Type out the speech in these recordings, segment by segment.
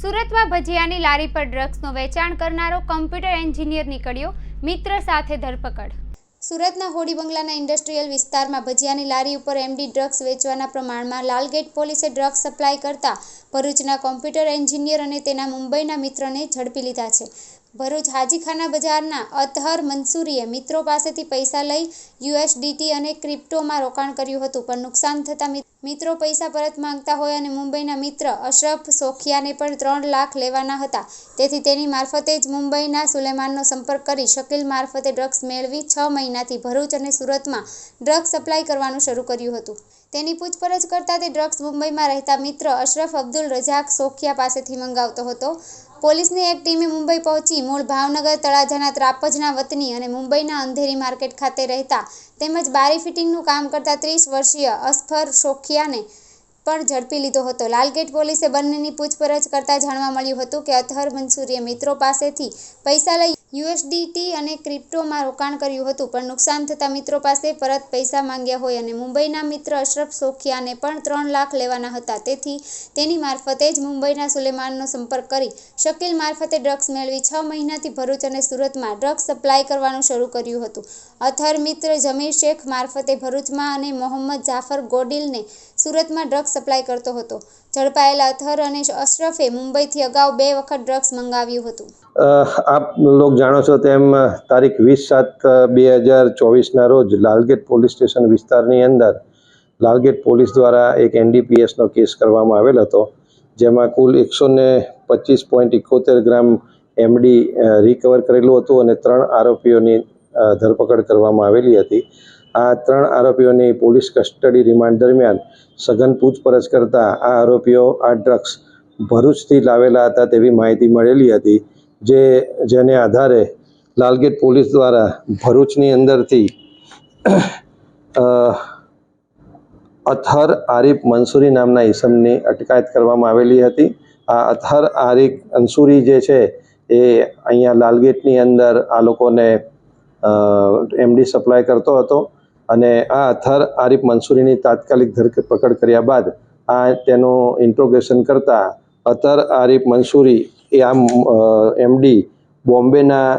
સુરતમાં ભજીયાની લારી પર ડ્રગ્સનું વેચાણ કરનારો કમ્પ્યુટર એન્જિનિયર નીકળ્યો, મિત્ર સાથે ધરપકડ. સુરતના હોડી બંગલાના ઇન્ડસ્ટ્રીયલ વિસ્તારમાં ભજીયાની લારી ઉપર એમડી ડ્રગ્સ વેચવાના પ્રમાણમાં લાલગેટ પોલીસે ડ્રગ્સ સપ્લાય કરતા ભરૂચના કોમ્પ્યુટર એન્જિનિયર અને તેના મુંબઈના મિત્રને ઝડપી લીધા છે. ભરૂચ હાજીખાના બજારના અતહર મંસૂરીએ મિત્રો પાસેથી પૈસા લઈ યુએસડીટી અને ક્રિપ્ટોમાં રોકાણ કર્યું હતું, પણ નુકસાન થતાં મિત્રો પૈસા પરત માંગતા હોય અને મુંબઈના મિત્ર અશરફ સોખિયાને પણ ત્રણ લાખ લેવાના હતા. તેથી તેની મારફતે જ મુંબઈના સુલેમાનનો સંપર્ક કરી શકીલ મારફતે ડ્રગ્સ મેળવી છ મહિનાથી ભરૂચ અને સુરતમાં ડ્રગ્સ સપ્લાય કરવાનું શરૂ કર્યું હતું. તેની પૂછપરછ કરતાં તે ડ્રગ્સ મુંબઈમાં રહેતા મિત્ર અશરફ અબ્દુલ રજાક સોખિયા પાસેથી મંગાવતો હતો. પોલીસની એક ટીમે મુંબઈ પહોંચી મૂળ ભાવનગર તળાજાના ત્રાપજના વતની અને મુંબઈના અંધેરી માર્કેટ ખાતે રહેતા તેમજ બારી ફિટિંગનું કામ કરતા ત્રીસ વર્ષીય અસ્ફર શોખિયાને પણ ઝડપી લીધો હતો. લાલગેટ પોલીસે બંનેની પૂછપરછ કરતા જાણવા મળ્યું હતું કે અતહર મંસૂરીએ મિત્રો પાસેથી પૈસા લઈ યુએસડીટી અને ક્રિપ્ટોમાં રોકાણ કર્યું હતું, પણ નુકસાન થતાં મિત્રો પાસે પરત પૈસા માંગ્યા હોય અને મુંબઈના મિત્ર અશરફ સોખિયાને પણ ત્રણ લાખ લેવાના હતા. તેથી તેની મારફતે જ મુંબઈના સુલેમાનનો સંપર્ક કરી શકીલ મારફતે ડ્રગ્સ મેળવી છ મહિનાથી ભરૂચ અને સુરતમાં ડ્રગ્સ સપ્લાય કરવાનું શરૂ કર્યું હતું. અથર મિત્ર જમીર શેખ મારફતે ભરૂચમાં અને મોહમ્મદ જાફર ગોડિલને સુરતમાં ડ્રગ્સ સપ્લાય કરતો હતો. ઝડપાયેલા અથર અને અશરફે મુંબઈથી અગાઉ બે વખત ડ્રગ્સ મંગાવ્યું હતું. આપ લોક જાણો છો તેમ તારીખ વીસ સાત બે હજાર ચોવીસના રોજ લાલગેટ પોલીસ સ્ટેશન વિસ્તારની અંદર લાલગેટ પોલીસ દ્વારા એક એનડીપીએસનો કેસ કરવામાં આવેલ હતો, જેમાં કુલ એકસો ને પચીસ પોઈન્ટ એકોતેર ગ્રામ એમડી રિકવર કરેલું હતું અને ત્રણ આરોપીઓની ધરપકડ કરવામાં આવેલી હતી. આ ત્રણ આરોપીઓની પોલીસ કસ્ટડી રિમાન્ડ દરમિયાન સઘન પૂછપરછ કરતા આ આરોપીઓ આ ડ્રગ્સ ભરૂચથી લાવેલા હતા તેવી માહિતી મળેલી હતી. જે જેને આધારે લાલગેટ પોલીસ દ્વારા ભરૂચની અંદરથી અથર આરિફ મંસૂરી નામના ઈસમની અટકાયત કરવામાં આવેલી હતી. આ અથર આરિફ અંસુરી જે છે, એ અહીંયા લાલગેટની અંદર આ લોકોને એમડી સપ્લાય કરતો હતો અને આ અથર આરિફ મંસૂરીની તાત્કાલિક ધરપકડ કર્યા બાદ આ તેનું ઇન્ટ્રોગેશન કરતા, અથર આરિફ મંસૂરી એ આ એમડી બોમ્બેના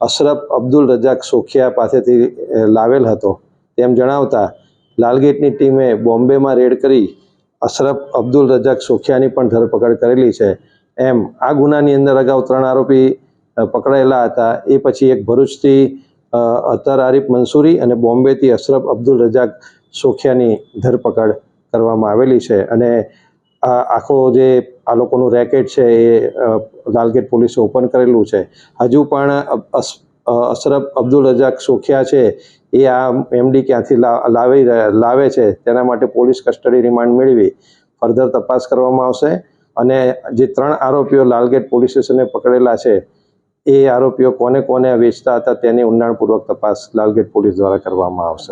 અશરફ અબ્દુલ રજાક સોખિયા પાસેથી લાવેલ હતો. તેમ જણાવતા લાલગેટની ટીમે બોમ્બેમાં રેડ કરી અશરફ અબ્દુલ રજાક સોખિયાની પણ ધરપકડ કરેલી છે. એમ, આ ગુનાની અંદર અગાઉ ત્રણ આરોપી પકડાયેલા હતા. એ પછી એક ભરૂચથી અતર આરિફ મંસૂરી અને બોમ્બેથી અશરફ અબ્દુલ રજાક સોખિયાની ધરપકડ કરવામાં આવેલી છે. અને આખો જે આ લોકોનું રેકેટ છે એ લાલગેટ પોલીસે ઓપન કરેલું છે. હજુ પણ અશરફ અબ્દુલ રજાક સોખિયા છે. એ આ એમડી ક્યાંથી લાવી લાવે છે તેના માટે પોલીસ કસ્ટડી રિમાન્ડ મેળવી. ફર્ધર તપાસ કરવામાં આવશે. અને જે ત્રણ આરોપીઓ લાલગેટ પોલીસ સ્ટેશને પકડેલા છે, એ આરોપીઓ કોને કોને વેચતા હતા તેની ઊંડાણપૂર્વક તપાસ લાલગેટ પોલીસ દ્વારા કરવામાં આવશે.